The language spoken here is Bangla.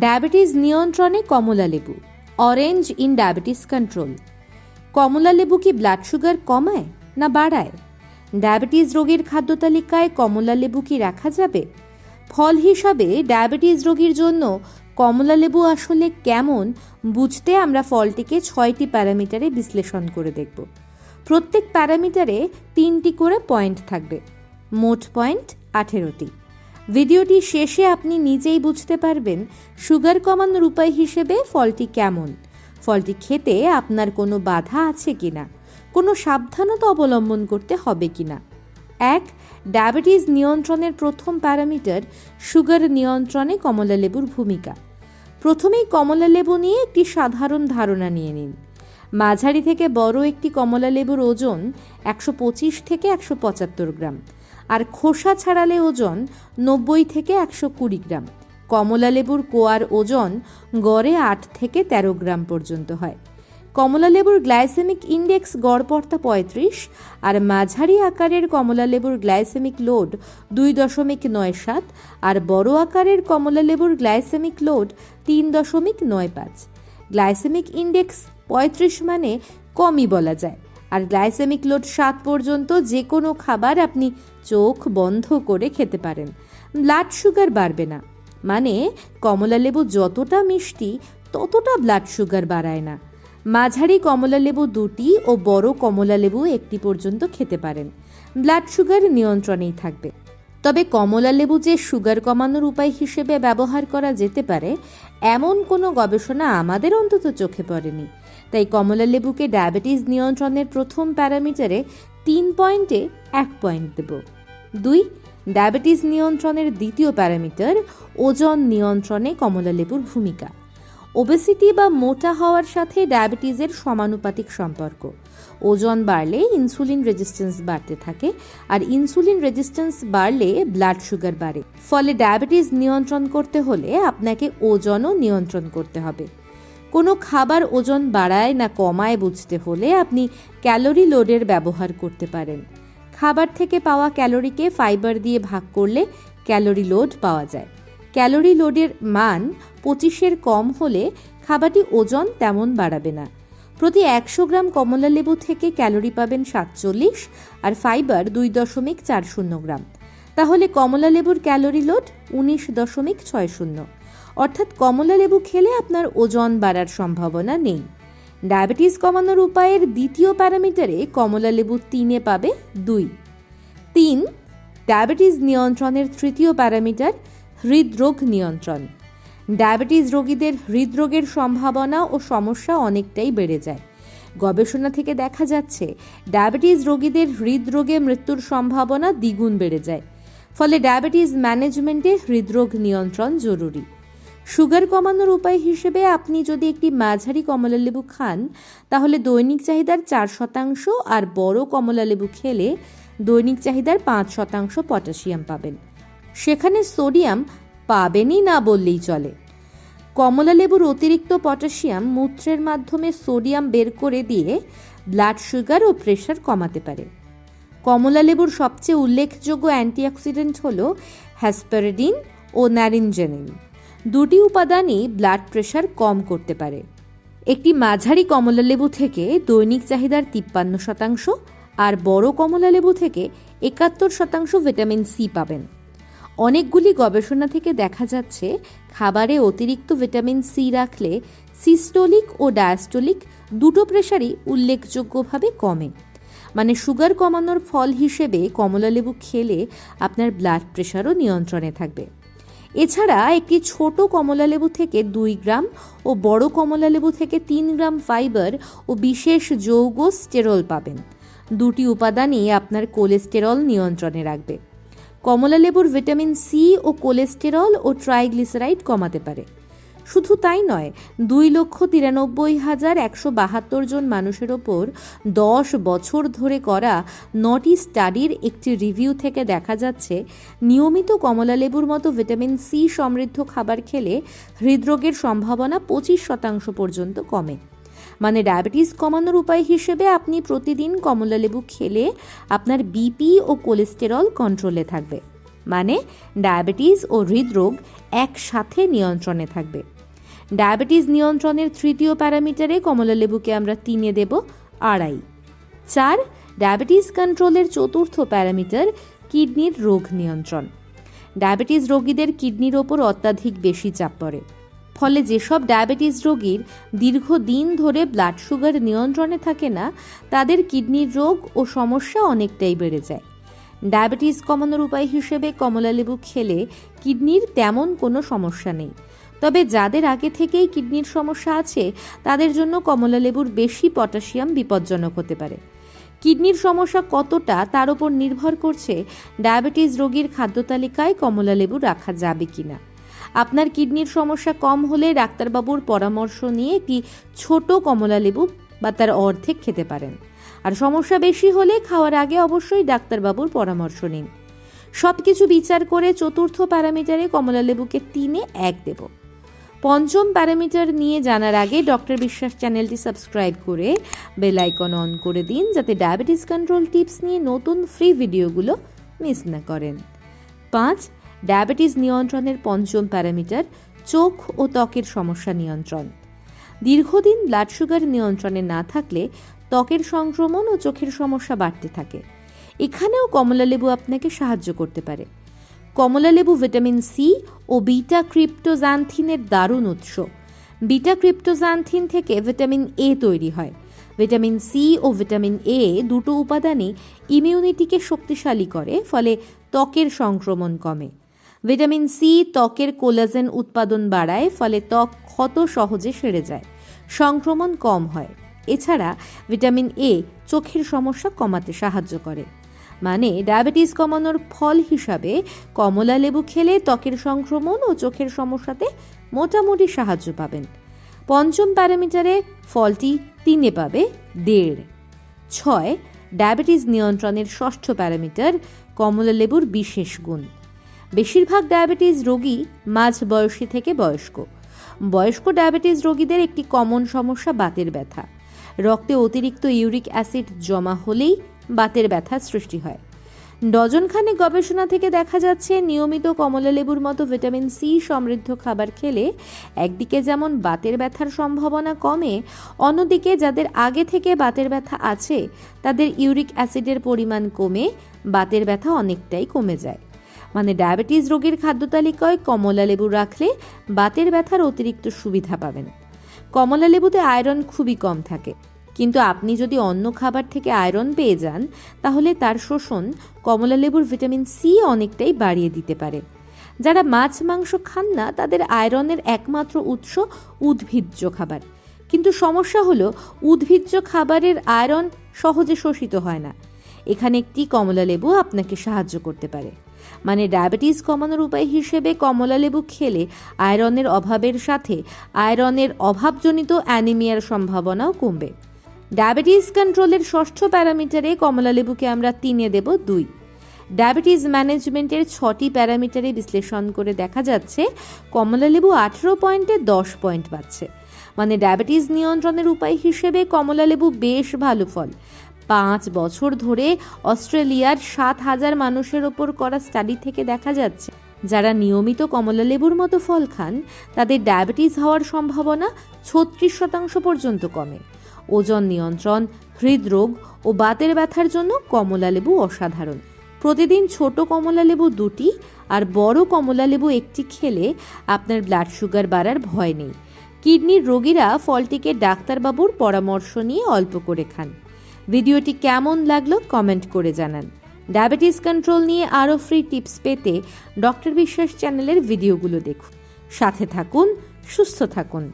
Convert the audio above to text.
ডায়াবেটিস নিয়ন্ত্রণে কমলা লেবু অরেঞ্জ ইন ডায়াবেটিস কন্ট্রোল কমলা লেবু কি ব্লাড সুগার কমায় না বাড়ায়? ডায়াবেটিস রোগীর খাদ্য তালিকায় কমলা লেবু কি রাখা যাবে? ফল হিসাবে ডায়াবেটিস রোগীর জন্য কমলা লেবু আসলে কেমন বুঝতে আমরা ফলটিকে ছয়টি প্যারামিটারে বিশ্লেষণ করে দেখব। প্রত্যেক প্যারামিটারে তিনটি করে পয়েন্ট থাকবে, মোট পয়েন্ট আঠেরোটি। ভিডিওটি শেষে আপনি নিজেই বুঝতে পারবেন সুগার কমানোর উপায় হিসেবে ফলটি কেমন। ফলটি খেতে আপনার কোনো বাধা আছে কিনা? কোনো সাবধানতা অবলম্বন করতে হবে কিনা? এক, ডায়াবেটিস নিয়ন্ত্রণের প্রথম প্যারামিটার সুগার নিয়ন্ত্রণে কমলালেবুর ভূমিকা। প্রথমেই কমলালেবু নিয়ে একটি সাধারণ ধারণা নিয়ে নিন। মাঝারি থেকে বড় একটি কমলালেবুর ওজন একশো পঁচিশ থেকে একশো পঁচাত্তর গ্রাম। আর খোসা ছাড়ালে ওজন নব্বই থেকে একশো কুড়ি গ্রাম। কমলা লেবুর কোয়ার ওজন গড়ে আট থেকে তেরো গ্রাম পর্যন্ত হয়। কমলা লেবুর গ্লাইসেমিক ইন্ডেক্স গড়পড়তা পঁয়ত্রিশ আর মাঝারি আকারের কমলা লেবুর গ্লাইসেমিক লোড দুই দশমিক নয় সাত আর বড় আকারের কমলা লেবুর গ্লাইসেমিক লোড তিন দশমিক নয় পাঁচ। গ্লাইসেমিক ইন্ডেক্স পঁয়ত্রিশ মানে কমই বলা যায়। আর গ্লাইসেমিক লোড সাত পর্যন্ত যে কোনো খাবার আপনি চোখ বন্ধ করে খেতে পারেন। ব্লাড সুগার বাড়বে না। মানে কমলালেবু যতটা মিষ্টি, ততটা ব্লাড সুগার বাড়ায় না। মাঝারি কমলালেবু দুটি ও বড় কমলালেবু একটি পর্যন্ত খেতে পারেন। ব্লাড সুগার নিয়ন্ত্রণেই থাকবে। তবে কমলা লেবু যে সুগার কমানোর উপায় হিসেবে ব্যবহার করা যেতে পারে, এমন কোনো গবেষণা আমাদের অন্তত চোখে পড়েনি। তাই কমলা লেবুকে ডায়াবেটিস নিয়ন্ত্রণের প্রথম প্যারামিটারে তিন পয়েন্টে এক পয়েন্ট দেব। দুই, ডায়াবেটিস নিয়ন্ত্রণের দ্বিতীয় প্যারামিটার, ওজন নিয়ন্ত্রণে কমলা লেবুর ভূমিকা। ওবেসিটি বা মোটা হওয়ার সাথে ডায়াবেটিসের সমানুপাতিক সম্পর্ক। ওজন বাড়লে ইনসুলিন রেজিস্ট্যান্স বাড়তে থাকে আর ইনসুলিন রেজিস্ট্যান্স বাড়লে ব্লাড সুগার বাড়ে। ফলে ডায়াবেটিস নিয়ন্ত্রণ করতে হলে আপনাকে ওজনও নিয়ন্ত্রণ করতে হবে। কোনো খাবার ওজন বাড়ায় না কমায় বুঝতে হলে আপনি ক্যালোরি লোডের ব্যবহার করতে পারেন। খাবার থেকে পাওয়া ক্যালোরিকে ফাইবার দিয়ে ভাগ করলে ক্যালোরি লোড পাওয়া যায়। ক্যালোরি লোডের মান পঁচিশের কম হলে খাবারটি ওজন তেমন বাড়াবে না। প্রতি একশো গ্রাম কমলা লেবু থেকে ক্যালোরি পাবেন সাতচল্লিশ আর ফাইবার দুই দশমিক চার শূন্য গ্রাম। তাহলে কমলা লেবুর ক্যালোরি লোড উনিশ দশমিক ছয় শূন্য। অর্থাৎ কমলা লেবু খেলে আপনার ওজন বাড়ার সম্ভাবনা নেই। ডায়াবেটিস কমানোর উপায়ের দ্বিতীয় প্যারামিটারে কমলা লেবু তিনে পাবে দুই। তিন, ডায়াবেটিস নিয়ন্ত্রণের তৃতীয় প্যারামিটার হৃদরোগ নিয়ন্ত্রণ। ডায়াবেটিস রোগীদের হৃদরোগের সম্ভাবনা ও সমস্যা অনেকটাই বেড়ে যায়। গবেষণা থেকে দেখা যাচ্ছে, ডায়াবেটিস রোগীদের হৃদরোগে মৃত্যুর সম্ভাবনা দ্বিগুণ বেড়ে যায়। ফলে ডায়াবেটিস ম্যানেজমেন্টে হৃদরোগ নিয়ন্ত্রণ জরুরি। সুগার কমানোর উপায় হিসেবে আপনি যদি একটি মাঝারি কমলা লেবু খান, তাহলে দৈনিক চাহিদার চার শতাংশ আর বড় কমলা লেবু খেলে দৈনিক চাহিদার পাঁচ শতাংশ পটাশিয়াম পাবেন। সেখানে সোডিয়াম পাবেনই না বললেই চলে। কমলা লেবুর অতিরিক্ত পটাশিয়াম মূত্রের মাধ্যমে সোডিয়াম বের করে দিয়ে ব্লাড সুগার ও প্রেশার কমাতে পারে। কমলা লেবুর সবচেয়ে উল্লেখযোগ্য অ্যান্টিঅক্সিডেন্ট হল হ্যাসপারেডিন ও ন্যারিনজেনিন দুটি উপাদানই ব্লাড প্রেশার কম করতে পারে। একটি মাঝারি কমলা লেবু থেকে দৈনিক চাহিদার তিপ্পান্ন শতাংশ আর বড় কমলা লেবু থেকে একাত্তর শতাংশ ভিটামিন সি পাবেন। অনেকগুলি গবেষণা থেকে দেখা যাচ্ছে খাবারে অতিরিক্ত ভিটামিন সি রাখলে সিস্টোলিক ও ডায়াস্টোলিক দুটো প্রেশারই উল্লেখযোগ্যভাবে কমে। মানে সুগার কমানোর ফল হিসেবে কমলালেবু খেলে আপনার ব্লাড প্রেশারও নিয়ন্ত্রণে থাকবে। এছাড়া একটি ছোট কমলালেবু থেকে দুই গ্রাম ও বড় কমলালেবু থেকে তিন গ্রাম ফাইবার ও বিশেষ যৌগ স্টেরল পাবেন। দুটি উপাদানই আপনার কোলেস্টেরল নিয়ন্ত্রণে রাখবে। কমলা লেবুর ভিটামিন সি ও কোলেস্টেরল ও ট্রাইগ্লিসারাইড কমাতে পারে। শুধু তাই নয়, দুই লক্ষ তিরানব্বই হাজার একশো বাহাত্তর জন মানুষের ওপর দশ বছর ধরে করা নটি স্টাডির একটি রিভিউ থেকে দেখা যাচ্ছে, নিয়মিত কমলা লেবুর মতো ভিটামিন সি সমৃদ্ধ খাবার খেলে হৃদরোগের সম্ভাবনা পঁচিশ শতাংশ পর্যন্ত কমে। মানে ডায়াবেটিস কমানোর উপায় হিসেবে আপনি প্রতিদিন কমলা লেবু খেলে আপনার বিপি ও কোলেস্টেরল কন্ট্রোলে থাকবে। মানে ডায়াবেটিস ও হৃদরোগ একসাথে নিয়ন্ত্রণে থাকবে। ডায়াবেটিস নিয়ন্ত্রণের তৃতীয় প্যারামিটারে কমলা লেবুকে আমরা তিনে দেব আড়াই। চার, ডায়াবেটিস কন্ট্রোলের চতুর্থ প্যারামিটার কিডনির রোগ নিয়ন্ত্রণ। ডায়াবেটিস রোগীদের কিডনির ওপর অত্যাধিক বেশি চাপ পড়ে। ফলে যেসব ডায়াবেটিস রোগীর দীর্ঘদিন ধরে ব্লাড সুগার নিয়ন্ত্রণে থাকে না, তাদের কিডনির রোগ ও সমস্যা অনেকটাই বেড়ে যায়। ডায়াবেটিস কমানোর উপায় হিসেবে কমলালেবু খেলে কিডনির তেমন কোনো সমস্যা নেই। তবে যাদের আগে থেকেই কিডনির সমস্যা আছে, তাদের জন্য কমলালেবুর বেশি পটাশিয়াম বিপজ্জনক হতে পারে। কিডনির সমস্যা কতটা তার উপর নির্ভর করছে ডায়াবেটিস রোগীর খাদ্য তালিকায় কমলালেবু রাখা যাবে কিনা। আপনার কিডনির সমস্যা কম হলে ডাক্তারবাবুর পরামর্শ নিয়ে একটি ছোট কমলালেবু বা তার অর্ধেক খেতে পারেন। আর সমস্যা বেশি হলে খাওয়ার আগে অবশ্যই ডাক্তারবাবুর পরামর্শ নিন। সব কিছু বিচার করে চতুর্থ প্যারামিটারে কমলালেবুকে তিনে এক দেব। পঞ্চম প্যারামিটার নিয়ে জানার আগে ডক্টর বিশ্বাস চ্যানেলটি সাবস্ক্রাইব করে বেল আইকন অন করে দিন যাতে ডায়াবেটিস কন্ট্রোল টিপস নিয়ে নতুন ফ্রি ভিডিওগুলো মিস না করেন। পাঁচ ডায়াবেটিস নিয়ন্ত্রণের পঞ্চম প্যারামিটার, চোখ ও ত্বকের সমস্যা নিয়ন্ত্রণ। দীর্ঘদিন ব্লাড সুগার নিয়ন্ত্রণে না থাকলে ত্বকের সংক্রমণ ও চোখের সমস্যা বাড়তে থাকে। এখানেও কমলালেবু আপনাকে সাহায্য করতে পারে। কমলালেবু ভিটামিন সি ও বিটা ক্রিপ্টোজ্যান্থিনের দারুণ উৎস। বিটা ক্রিপ্টোজ্যান্থিন থেকে ভিটামিন এ তৈরি হয়। ভিটামিন সি ও ভিটামিন এ দুটো উপাদানই ইমিউনিটিকে শক্তিশালী করে, ফলে ত্বকের সংক্রমণ কমে। ভিটামিন সি ত্বকের কোলাজেন উৎপাদন বাড়ায়, ফলে ত্বক ক্ষত সহজে সেরে যায়, সংক্রমণ কম হয়। এছাড়া ভিটামিন এ চোখের সমস্যা কমাতে সাহায্য করে। মানে ডায়াবেটিস কমানোর ফল হিসাবে কমলা লেবু খেলে ত্বকের সংক্রমণ ও চোখের সমস্যাতে মোটামুটি সাহায্য পাবেন। পঞ্চম প্যারামিটারে ফলটি তিনে পাবে দেড়। ছয়, ডায়াবেটিস নিয়ন্ত্রণের ষষ্ঠ প্যারামিটার কমলা লেবুর বিশেষ গুণ। বেশিরভাগ ডায়াবেটিস রোগী মাঝ বয়সী থেকে বয়স্ক। বয়স্ক ডায়াবেটিস রোগীদের একটি কমন সমস্যা বাতের ব্যথা। রক্তে অতিরিক্ত ইউরিক অ্যাসিড জমা হলেই বাতের ব্যথা সৃষ্টি হয়। ডজনখানেক গবেষণা থেকে দেখা যাচ্ছে, নিয়মিত কমলালেবুর মতো ভিটামিন সি সমৃদ্ধ খাবার খেলে একদিকে যেমন বাতের ব্যথার সম্ভাবনা কমে, অন্যদিকে যাদের আগে থেকে বাতের ব্যথা আছে, তাদের ইউরিক অ্যাসিডের পরিমাণ কমে, বাতের ব্যথা অনেকটাই কমে যায়। মানে ডায়াবেটিস রোগীর খাদ্য তালিকায় কমলা লেবু রাখলে বাতের ব্যথার অতিরিক্ত সুবিধা পাবেন। কমলা লেবুতে আয়রন খুবই কম থাকে। কিন্তু আপনি যদি অন্য খাবার থেকে আয়রন পেয়ে যান, তাহলে তার শোষণ কমলা লেবুর ভিটামিন সি অনেকটাই বাড়িয়ে দিতে পারে। যারা মাছ, মাংস খান না, তাদের আয়রনের একমাত্র উৎস উদ্ভিজ্জ খাবার। কিন্তু সমস্যা হলো, উদ্ভিজ্জ খাবারের আয়রন সহজে শোষিত হয় না। এখানে একটি কমলা লেবু আপনাকে সাহায্য করতে পারে। মানে ডায়াবেটিস কমানোর উপায় হিসেবে কমলা লেবু খেলে আয়রনের অভাবের সাথে আয়রনের অভাবজনিত অ্যানিমিয়ার সম্ভাবনাও কমবে। ডায়াবেটিস কন্ট্রোলের ষষ্ঠ প্যারামিটারে কমলা লেবুকে আমরা তিনে দেব দুই। ডায়াবেটিস ম্যানেজমেন্টের ছটি প্যারামিটারে বিশ্লেষণ করে দেখা যাচ্ছে কমলা লেবু আঠেরো পয়েন্টে দশ পয়েন্ট পাচ্ছে। মানে ডায়াবেটিস নিয়ন্ত্রণের উপায় হিসেবে কমলা লেবু বেশ ভালো ফল। পাঁচ বছর ধরে অস্ট্রেলিয়ার সাত হাজার মানুষের ওপর করা স্টাডি থেকে দেখা যাচ্ছে, যারা নিয়মিত কমলা লেবুর মতো ফল খান, তাদের ডায়াবেটিস হওয়ার সম্ভাবনা ছত্রিশ শতাংশ পর্যন্ত কমে। ওজন নিয়ন্ত্রণ, হৃদরোগ ও বাতের ব্যথার জন্য কমলা লেবু অসাধারণ। প্রতিদিন ছোট কমলা লেবু দুটি আর বড় কমলা লেবু একটি খেলে আপনার ব্লাড সুগার বাড়ার ভয় নেই। কিডনির রোগীরা ফলটিকে ডাক্তারবাবুর পরামর্শ নিয়ে অল্প করে খান। ভিডিওটি কেমন লাগল কমেন্ট করে জানান। ডায়াবেটিস কন্ট্রোল নিয়ে আরও ফ্রি টিপস পেতে ডক্টর বিশ্বাস চ্যানেলের ভিডিওগুলো দেখুন। সাথে থাকুন, সুস্থ থাকুন।